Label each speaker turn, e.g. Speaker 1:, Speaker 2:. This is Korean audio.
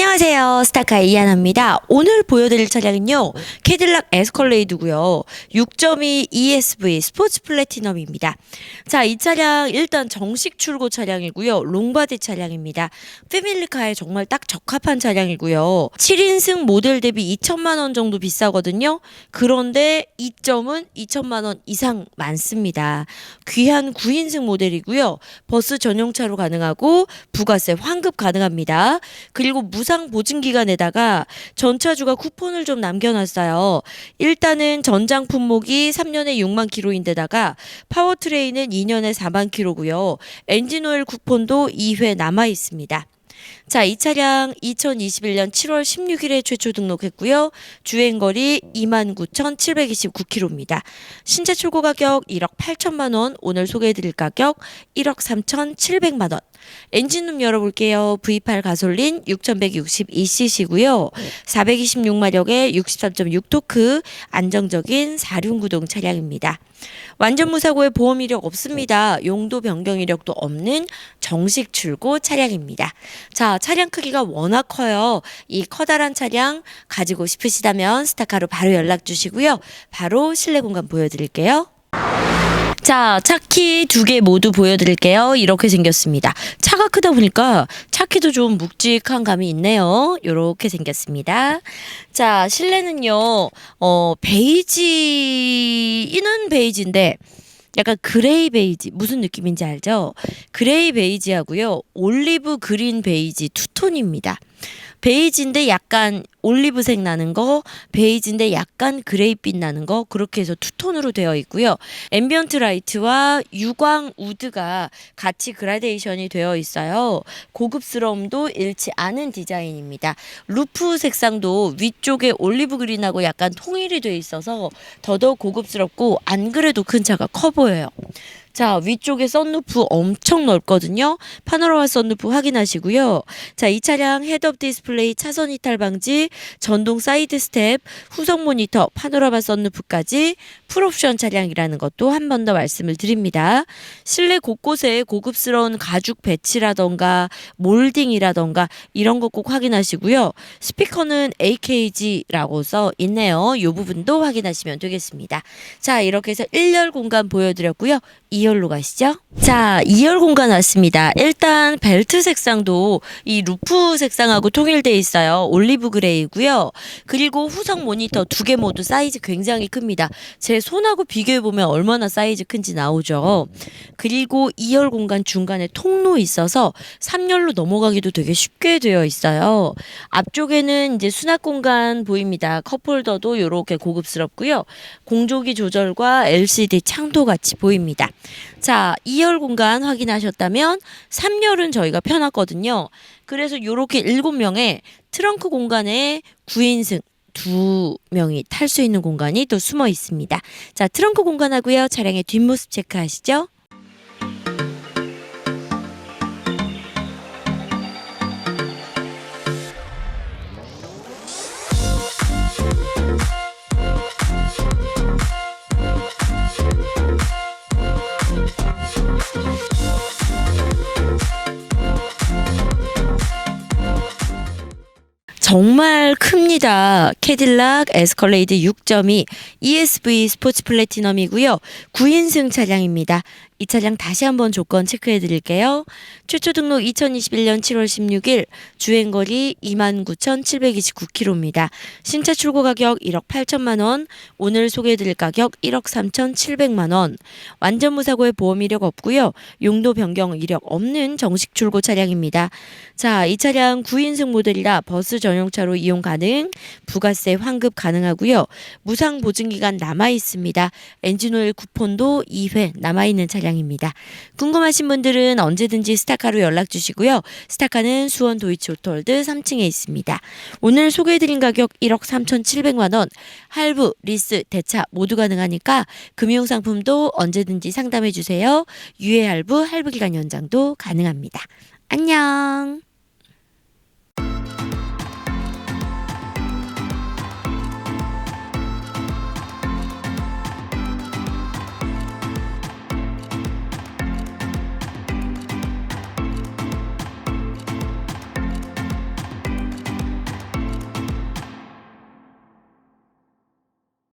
Speaker 1: 안녕 하세요. 스타카의 이하나입니다. 오늘 보여드릴 차량은요. 캐딜락 에스컬레이드고요. 6.2 ESV 스포츠 플래티넘입니다. 자, 이 차량 일단 정식 출고 차량이고요. 롱바디 차량입니다. 패밀리카에 정말 딱 적합한 차량이고요. 7인승 모델 대비 2천만 원 정도 비싸거든요. 그런데 이점은 2천만 원 이상 많습니다. 귀한 9인승 모델이고요. 버스 전용차로 가능하고 부가세 환급 가능합니다. 그리고 무상 보증 기간에다가 전차주가 쿠폰을 좀 남겨놨어요. 일단은 전장 품목이 3년에 6만 킬로인데다가 파워트레인은 2년에 4만 킬로고요. 엔진오일 쿠폰도 2회 남아 있습니다. 자, 이 차량 2021년 7월 16일에 최초 등록했고요. 주행거리 29,729km입니다. 신차 출고 가격 1억 8천만 원, 오늘 소개해드릴 가격 1억 3,700만 원. 엔진룸 열어볼게요. V8 가솔린 6,162cc고요. 426마력의 63.6토크 안정적인 4륜 구동 차량입니다. 완전 무사고에 보험 이력 없습니다. 용도 변경 이력도 없는 정식 출고 차량입니다. 자, 차량 크기가 워낙 커요. 이 커다란 차량 가지고 싶으시다면 스타카로 바로 연락 주시고요. 바로 실내 공간 보여드릴게요. 자, 차키 두 개 모두 보여드릴게요. 이렇게 생겼습니다. 차가 크다 보니까 차키도 좀 묵직한 감이 있네요. 이렇게 생겼습니다. 자, 실내는요, 어, 베이지는 베이지인데, 약간 그레이 베이지 무슨 느낌인지 알죠? 그레이 베이지하고요 올리브 그린 베이지 투톤입니다. 베이지인데 약간 올리브색 나는 거, 베이지인데 약간 그레이빛 나는 거 그렇게 해서 투톤으로 되어 있고요. 앰비언트 라이트와 유광 우드가 같이 그라데이션이 되어 있어요. 고급스러움도 잃지 않은 디자인입니다. 루프 색상도 위쪽에 올리브 그린하고 약간 통일이 되어 있어서 더더욱 고급스럽고 안 그래도 큰 차가 커 보여요. 자, 위쪽에 썬루프 엄청 넓거든요. 파노라마 썬루프 확인하시고요. 자, 이 차량 헤드업 디스플레이 차선 이탈 방지, 전동 사이드 스텝, 후속 모니터, 파노라마 썬루프까지 풀옵션 차량이라는 것도 한 번 더 말씀을 드립니다. 실내 곳곳에 고급스러운 가죽 배치라던가 몰딩이라던가 이런 거꼭 확인하시고요. 스피커는 AKG라고 써 있네요. 이 부분도 확인하시면 되겠습니다. 자, 이렇게 해서 1열 공간 보여드렸고요. 2열 로 가시죠. 자, 2열 공간 왔습니다. 일단 벨트 색상도 이 루프 색상하고 통일돼 있어요. 올리브 그레이고요. 그리고 후석 모니터 두 개 모두 사이즈 굉장히 큽니다. 제 손하고 비교해 보면 얼마나 사이즈 큰지 나오죠. 그리고 2열 공간 중간에 통로 있어서 3열로 넘어가기도 되게 쉽게 되어 있어요. 앞쪽에는 이제 수납 공간 보입니다. 컵홀더도 이렇게 고급스럽고요. 공조기 조절과 LCD 창도 같이 보입니다. 자, 2열 공간 확인하셨다면 3열은 저희가 펴놨거든요. 그래서 이렇게 7명의 트렁크 공간에 9인승 두 명이 탈 수 있는 공간이 또 숨어 있습니다. 자, 트렁크 공간하고요. 차량의 뒷모습 체크하시죠. 정말 큽니다. 캐딜락 에스컬레이드 6.2 ESV 스포츠 플래티넘이고요. 9인승 차량입니다. 이 차량 다시 한번 조건 체크해 드릴게요. 최초 등록 2021년 7월 16일 주행거리 29,729km입니다. 신차 출고 가격 1억 8천만 원, 오늘 소개해 드릴 가격 1억 3,700만 원. 완전 무사고에 보험 이력 없고요. 용도 변경 이력 없는 정식 출고 차량입니다. 자, 이 차량 9인승 모델이라 버스 전용차로 이용 가능, 부가세 환급 가능하고요. 무상 보증 기간 남아 있습니다. 엔진오일 쿠폰도 2회 남아 있는 차량 차량입니다. 궁금하신 분들은 언제든지 스타카로 연락 주시고요. 스타카는 수원 도이치 오토월드 3층에 있습니다. 오늘 소개해드린 가격 1억 3,700만 원, 할부, 리스, 대차 모두 가능하니까 금융상품도 언제든지 상담해 주세요. 유예 할부, 할부 기간 연장도 가능합니다. 안녕.